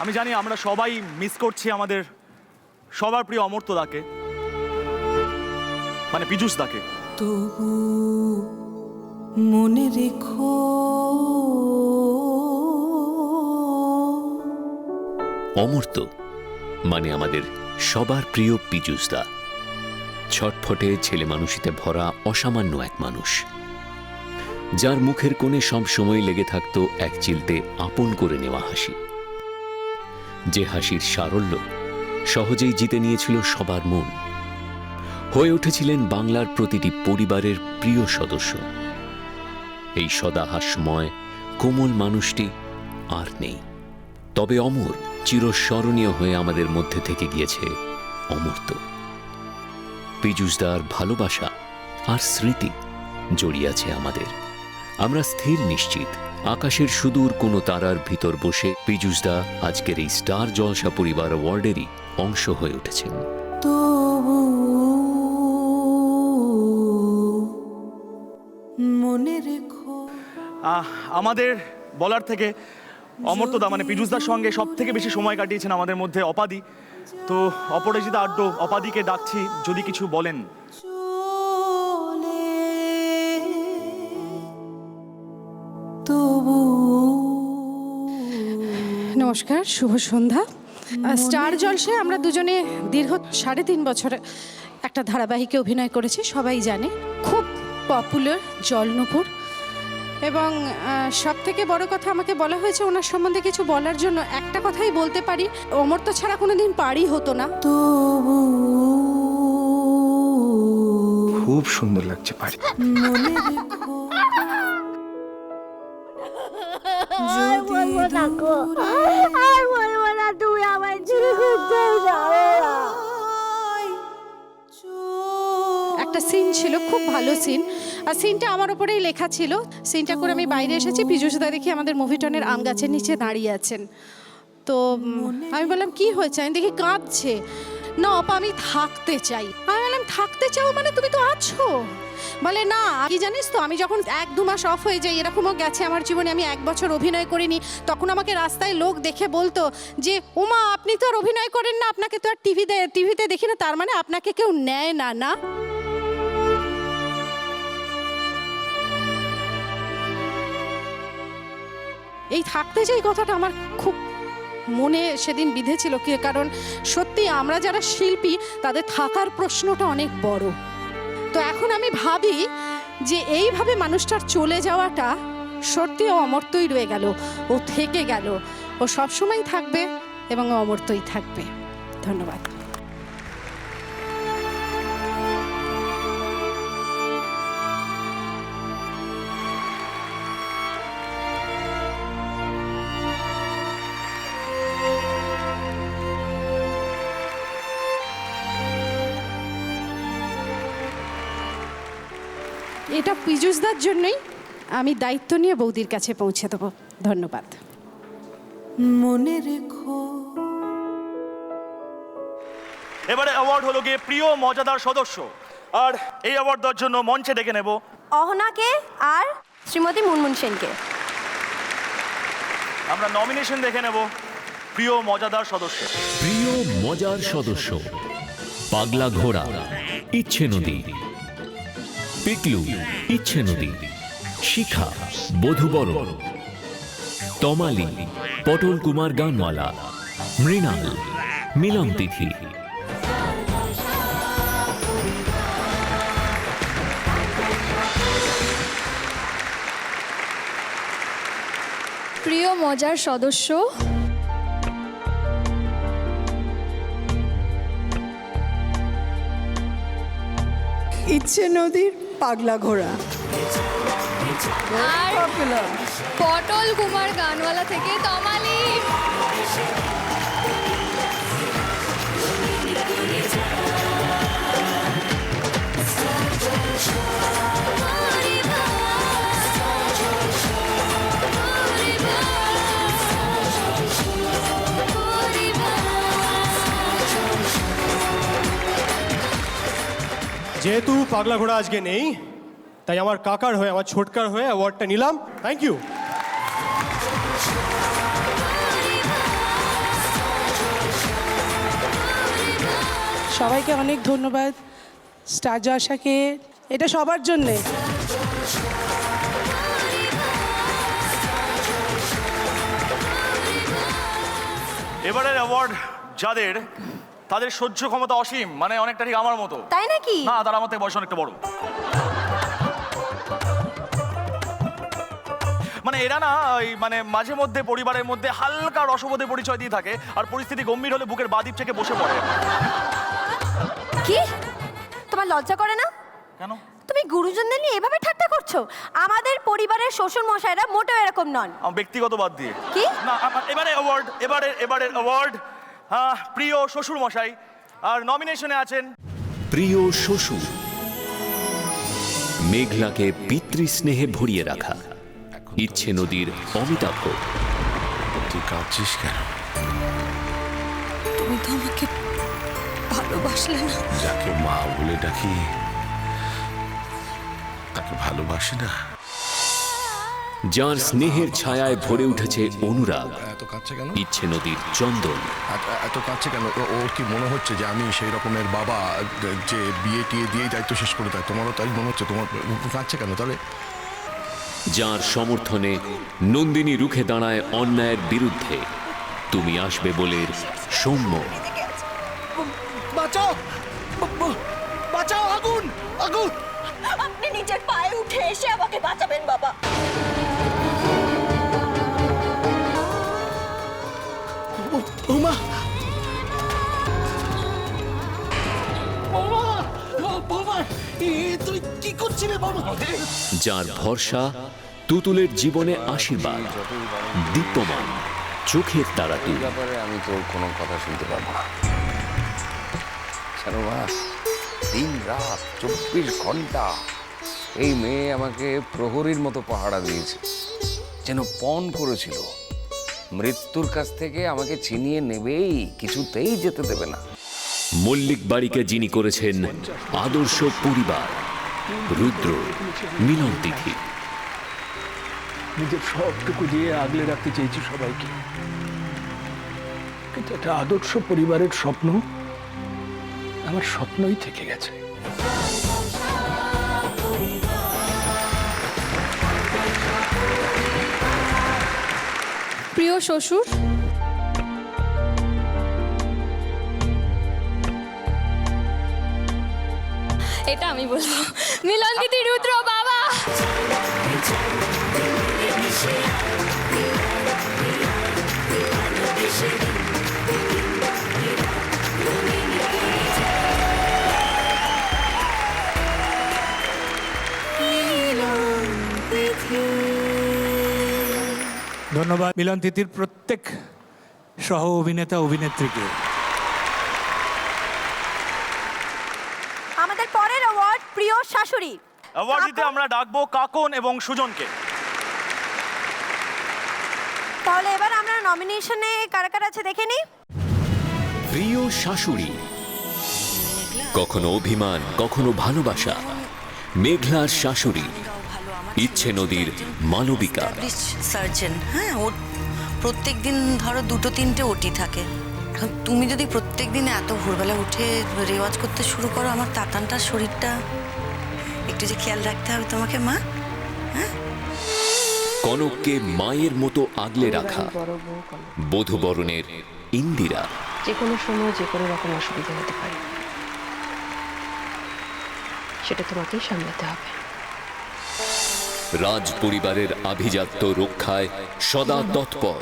আমি জানি আমরা সবাই মিস করছি আমাদের সবার প্রিয় অমর্ত্য দাকে মানে পীযুষ দাকে তবু মনে রেখো অমর্ত মানে আমাদের সবার প্রিয় পীযুষদা। ছটফটে ছেলে মানুষিতে ভরা অসামান্য এক মানুষ। যার মুখের কোণে সব সময় লেগে থাকত এক চিলতে আপন করে নেওয়া হাসি। যে হাসির সারল্য সহজেই জিতে নিয়েছিল সবার মন। হয়ে উঠেছিলেন বাংলার প্রতিটি পরিবারের প্রিয় সদস্য। এই সদাহাস্যময়, কোমল মানুষটি আর নেই। তবে অমর চিরস্মরণীয় হয়ে আমাদের মধ্যে থেকে গিয়েছে অমর্ত্য। পীযুষদার ভালোবাসা আর স্মৃতি জড়িয়ে আছে আমাদের। আমরা স্থির নিশ্চিত আকাশের সুদূর কোনো তারার ভিতর বসে পীযুষদা আজকের এই স্টার জলসা পরিবার ওয়ার্ডেরই অংশ হয়ে উঠেছেন। মনে রেখো। আহ, আমাদের বলার থেকে অমর্ত্যদা মানে পীযুষদার সঙ্গে সব থেকে বেশি সময় কাটিয়েছেন আমাদের মধ্যে অপাদি। তো অপরাজিতা আড্ড অপাদিকে ডাকছি যদি কিছু বলেন। নমস্কার শুভ সন্ধ্যা। স্টার জলসে আমরা দুজনে দীর্ঘ সাড়ে তিন বছর একটা ধারাবাহিকে অভিনয় করেছি সবাই জানে। খুব পপুলার জলনুপুর। এবং সব থেকে বড় কথা আমাকে বলা হয়েছে ওনার সম্বন্ধে কিছু বলার জন্য। একটা কথাই বলতে পারি অমর্ত্য ছাড়া কোনোদিন পারি হতো না। তবু খুব সুন্দর লাগছে বাড়ি ছিল খুব ভালো সিন আর সিনটা আমার ওপরেই লেখা ছিল। সিনটা করে আমি বাইরে এসেছি। পীযুষদা দেখি আমাদের মুভিটনের আম গাছের নিচে দাঁড়িয়ে আছেন। তো আমি বললাম কি হয়েছে? আমি দেখি কাঁদছে। না অপা আমি থাকতে চাই। আমি বললাম থাকতে চাও মানে তুমি তো আছো? বলে না কি জানিস তো আমি যখন এক দু মাস অফ হয়ে যাই এরকমও গেছে আমার জীবনে আমি এক বছর অভিনয় করিনি। তখন আমাকে রাস্তায় লোক দেখে বলতো যে ওমা আপনি তো আর অভিনয় করেন না আপনাকে তো আর টিভিতে টিভিতে দেখি না তার মানে আপনাকে কেউ নেয় না না? এই থাকতে চাই কথাটা আমার খুব মনে সেদিন বিঁধেছিল কি, কারণ সত্যি আমরা যারা শিল্পী, তাদের থাকার প্রশ্নটা অনেক বড়। তো এখন আমি ভাবি যে এইভাবে মানুষটার চলে যাওয়াটা সত্যি ও অমর্তই রয়ে গেল। ও থেকে গেল। ও সবসময় থাকবে এবং অমর্তই থাকবে। ধন্যবাদ। এটা পীযুষদার জন্যই আমি দায়িত্ব নিয়ে বৌদির কাছে পৌঁছে দেবো। ধন্যবাদ। মনে রেখো। এবারে অ্যাওয়ার্ড হলো গিয়ে প্রিয় মজাদার সদস্য। আর এই অ্যাওয়ার্ড দেওয়ার জন্য মঞ্চে ডেকে নেব অহনাকে আর শ্রীমতী মুনমুন সেনকে। আমরা নমিনেশন দেখে নেব প্রিয় মজাদার সদস্য। প্রিয় মজার সদস্য পাগলা ঘোড়া ইচ্ছে নদী। পিকলু ইচ্ছে নদী শিখা বধুবর তমালি পটল কুমার গানওয়ালা মৃণাল মিলন তিথি। প্রিয় মজার সদস্য ইচ্ছে নদীর পাগলা ঘোড়া। আর পটল কুমার গানওয়ালা থেকে তমালি যেহেতু পাগলা ঘোড়া আজকে নেই তাই আমার কাকার হয়ে আমার ছোটকার হয়ে অ্যাওয়ার্ডটা নিলাম। থ্যাংক ইউ সবাইকে অনেক ধন্যবাদ। স্টার জশাকে এটা সবার জন্যে। এবারের অ্যাওয়ার্ড যাদের তাদের সহ্য ক্ষমতা অসীম মানে অনেকটা ঠিক আমার মতো। তাই নাকি? না তারা আমার থেকে বয়স অনেকটা বড়। মানে এরা না ওই মানে মাঝে মধ্যে পরিবারের মধ্যে হালকা রসবোধে পরিচয় দিয়ে থাকে আর পরিস্থিতি গম্ভীর হলে বুকের বাদিপ থেকে বসে পড়ে। কি? তোমার লজ্জা করে না? কেন? তুমি গুরুজনদের নিয়ে এভাবে ঠাট্টা করছ? আমাদের পরিবারের শ্বশুর মশাইরা মোটেও এরকম নন। ব্যক্তিগত বাদ দিয়ে। কি? না এবারে অ্যাওয়ার্ড এবারে এবারের অ্যাওয়ার্ড প্রিয় শ্বশুর মশাই আর নমিনেশনে আছেন। প্রিয় শ্বশুর মেঘলাকে পিতৃস্নেহে ভরিয়ে রাখা। ইচ্ছে নদীর অমিতাভ তুই কাঁদছিস কেন? তুমি তো আমাকে ভালোবাসলে না। যাকে মা বলে ডাকি তাকে ভালোবাসি না। যার স্নেহের ছায়ায় ভরে উঠেছে অনুরাগ। এত কেন? ইচ্ছে নদীর চন্দন। এত- এত কাঁদছে কেন? ও- ওর কি মনে হচ্ছে যে আমি সেই রকমের বাবা যে বিয়ে টিয়ে দিয়েই দায়িত্ব শেষ করে দেয়? তোমারও তাই মনে হচ্ছে? তোমার কাঁদছে কেন তাহলে? যার সমর্থনে নন্দিনী রুখে দাঁড়ায় অন্যায়ের বিরুদ্ধে। তুমি আসবে বলে সৌম্য। বাঁচাও! বাঁচাও আগুন! আগুন! নিজের পায়ে উঠে এসে আমাকে বাঁচাবেন বাবা। বৌমা যার ভরসা তুতুলের জীবনে আশীর্বাদ দীপ্যমান চোখের তারা তুই ব্যাপারে আমি তোর কোনো কথা শুনতে পারব না। দিন রাত চব্বিশ ঘণ্টা এই মেয়ে আমাকে প্রহরীর মতো পাহারা দিয়েছে যেন পণ করেছিল। মৃত্যুর কাছ থেকে আমাকে ছিনিয়ে নেবেই কিছুতেই যেতে দেবে না। মল্লিক বাড়িকে যিনি করেছেন আদর্শ পরিবার রুদ্র মিলন তিথি। নিজের সবটুকু দিয়ে আগলে রাখতে চেয়েছি সবাইকে। কিন্তু একটা আদর্শ পরিবারের স্বপ্ন আমার স্বপ্নই থেকে গেছে। প্রিয় শ্বশুর। এটা আমি বলব। মিলন দিদি রুদ্র বাবা। ধন্যবাদ। মিলন তিথির প্রত্যেক সহ অভিনেতা অভিনেত্রীকে। আমাদের পরের অ্যাওয়ার্ড প্রিয় শাশুড়ি। অ্যাওয়ার্ড দিতে আমরা ডাকবো কাকন এবং সুজনকে। তাহলে এবার আমরা নমিনেশনে কারা কারা আছে দেখে নিই? প্রিয় শাশুড়ি কখনো অভিমান কখনো ভালোবাসা। মেঘলার শাশুড়ি ইচ্ছে নদীর মালবিকা সার্জন হ্যাঁ ও প্রত্যেক দিন ধরো দুটো তিনটে ওটি থাকে। এখন তুমি যদি প্রত্যেক দিন এত ভোরবেলা উঠে রেওয়াজ করতে শুরু করো আমার তাতানটা শরীরটা একটু যে খেয়াল রাখতে হবে তোমাকে মা কনককে মায়ের মতো আগলে রাখা। বধুবরণের ইন্দিরা। যে কোনো সময় যে কোনো রকম অসুবিধা হতে পারে। সেটা তোমাকেই সামলাতে হবে। রাজ পরিবারের আভিজাত্য রক্ষায় সদা তৎপর।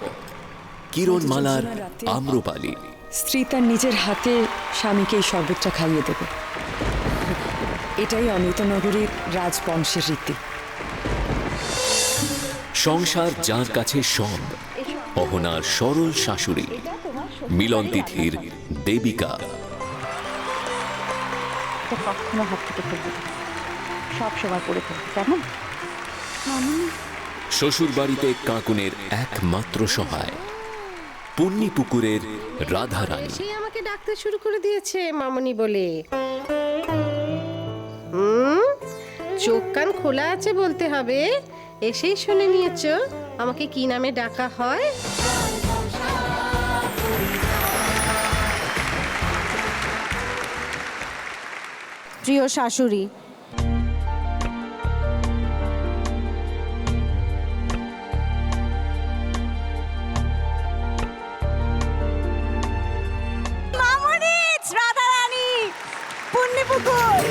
কিরণমালার আম্রপালি। স্ত্রী তার নিজের হাতে স্বামীকে এই শরবতটা খাইয়ে দেবে। এটাই অমৃতনগরীর রাজবংশের রীতি। সংসার যার কাছে সব অহনার সরল শাশুড়ি মিলন তিথির দেবিকা। কখনো হাত থেকে ফেলবে সব সময় পড়ে থাকবে কেমন? শ্বশুর বাড়িতে কাকুনের একমাত্র সহায় পুণ্যি পুকুরের রাধারানী। সে আমাকে ডাকতে শুরু করে দিয়েছে মামনি বলে। হুম চোখ কান খোলা আছে বলতে হবে। এসেই শুনে নিয়েছো আমাকে কি নামে ডাকা হয়? প্রিয় শাশুড়ি পুণ্যপুকুর